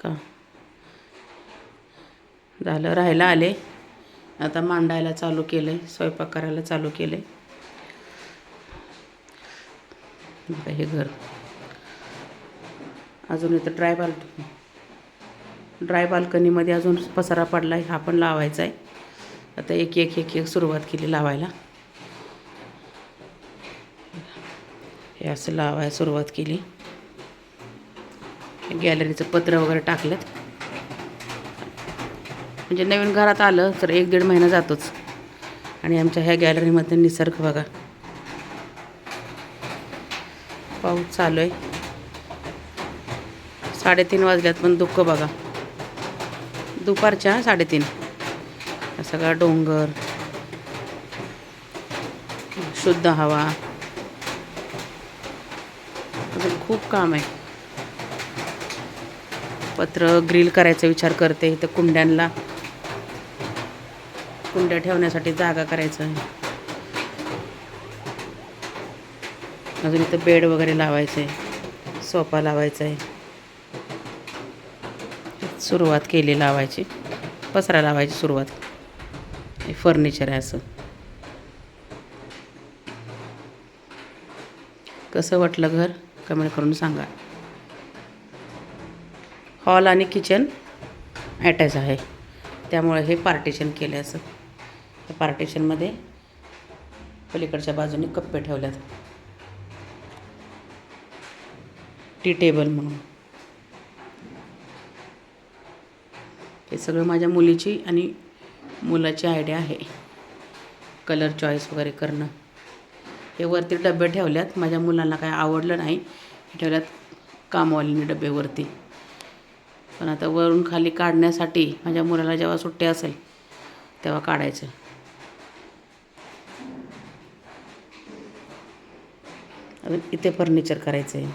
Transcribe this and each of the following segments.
का? झालं राहायला आले. आता मांडायला चालू केलं आहे स्वयंपाक करायला चालू केलं आहे हे घर. अजून इथं ड्राय बाल ड्राय बाल्कनीमध्ये अजून पसारा पडला आहे हा पण लावायचा आहे आता एक एक एक एक सुरुवात केली लावायला. हे असं लावायला सुरुवात केली. गॅलरीचं पत्र वगैरे टाकलं म्हणजे नवीन घरात आलं तर एक दीड महिना जातोच. आणि आमच्या ह्या गॅलरीमध्ये निसर्ग बघा. पाऊस चालू आहे साडेतीन वाजल्यात पण दुःख बघा. दुपारच्या साडेतीन. सगळा डोंगर. शुद्ध हवा. खूप काम आहे. पत्र ग्रिल करायचा विचार करते इथं कुंड्यांना कुंड्या ठेवण्यासाठी जागा करायचं आहे. अजून इथं बेड वगैरे लावायचं आहे सोफा लावायचा आहे. सुरुवात केली लावायची पसरा लावायची सुरुवात. हे फर्निचर आहे असं. कसं वाटलं घर? कमेंट करून सांगा. हॉल आणि किचन ॲटॅच आहे. त्यामुळे हे पार्टिशन केलं असं. त्या पार्टिशनमध्ये पलीकडच्या बाजूने कप्पे ठेवल्यात. टी टेबल म्हणून. हे सगळं माझ्या मुलीची आणि मुलाची आयडिया आहे. कलर चॉईस वगैरे करणं. हे वरती डबे ठेवल्यात. माझ्या मुलांना काय आवडलं नाही. ठेवल्यात कामवालीने डबेवरती पण आता वरून खाली काढण्यासाठी माझ्या मुलाला जेव्हा सुट्टी असेल तेव्हा काढायचं. अजून इथे फर्निचर करायचं आहे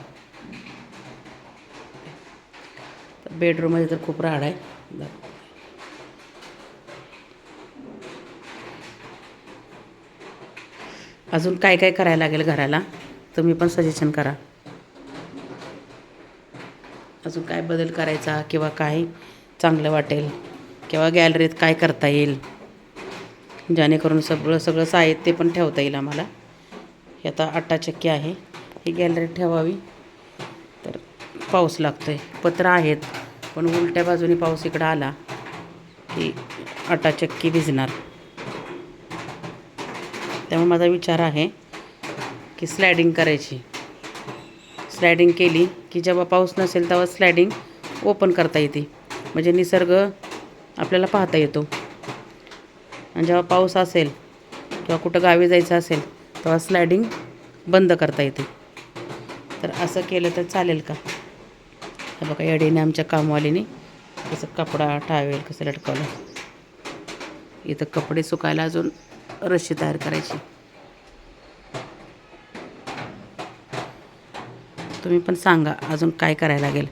बेडरूममध्ये तर खूप राड आहे. अजून काय काय करायला लागेल घराला तुम्ही पण सजेशन करा. अजून काय बदल करायचा किंवा काय चांगलं वाटेल किंवा गॅलरीत काय करता येईल? जेणेकरून सगळं सगळं साहित्य पण ठेवता येईल आम्हाला. हे आता अट्टाचक्की आहे. ही गॅलरीत ठेवावी. तर पाऊस लागतो आहे पत्र आहेत पण उलट्या बाजूने पाऊस इकडं आला की अट्टाचक्की भिजणार. त्यामुळे माझा विचार आहे की स्लायडिंग करायची. स्लायडिंग केली की जेव्हा पाऊस नसेल तेव्हा स्लायडिंग ओपन करता येते. म्हणजे निसर्ग आपल्याला पाहता येतो. आणि जेव्हा पाऊस असेल किंवा कुठं गावी जायचं असेल तेव्हा स्लायडिंग बंद करता येते. तर असं केलं तर चालेल का? हे बघा येडीने आमच्या कामवालीने कसं कपडा टावेल कसं लटकवलं. इथं कपडे सुकायला अजून रशी तयार करायची. तुम्ही पण सांगा अजून काय करायला लागेल.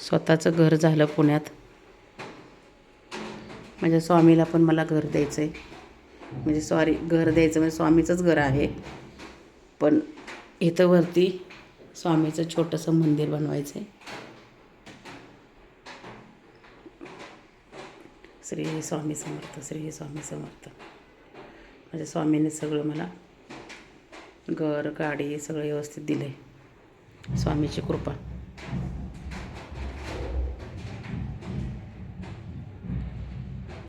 स्वतःचं घर झालं पुण्यात. माझ्या स्वामीला पण मला घर द्यायचं आहे म्हणजे सॉरी घर द्यायचं म्हणजे स्वामीचंच घर आहे. पण इथं वरती स्वामीचं छोटंसं मंदिर बनवायचं आहे श्री स्वामी समर्थ श्री स्वामी समर्थ. म्हणजे माझ्या स्वामीने सगळं मला घर गाडी सगळं व्यवस्थित दिलं आहे स्वामीची कृपा.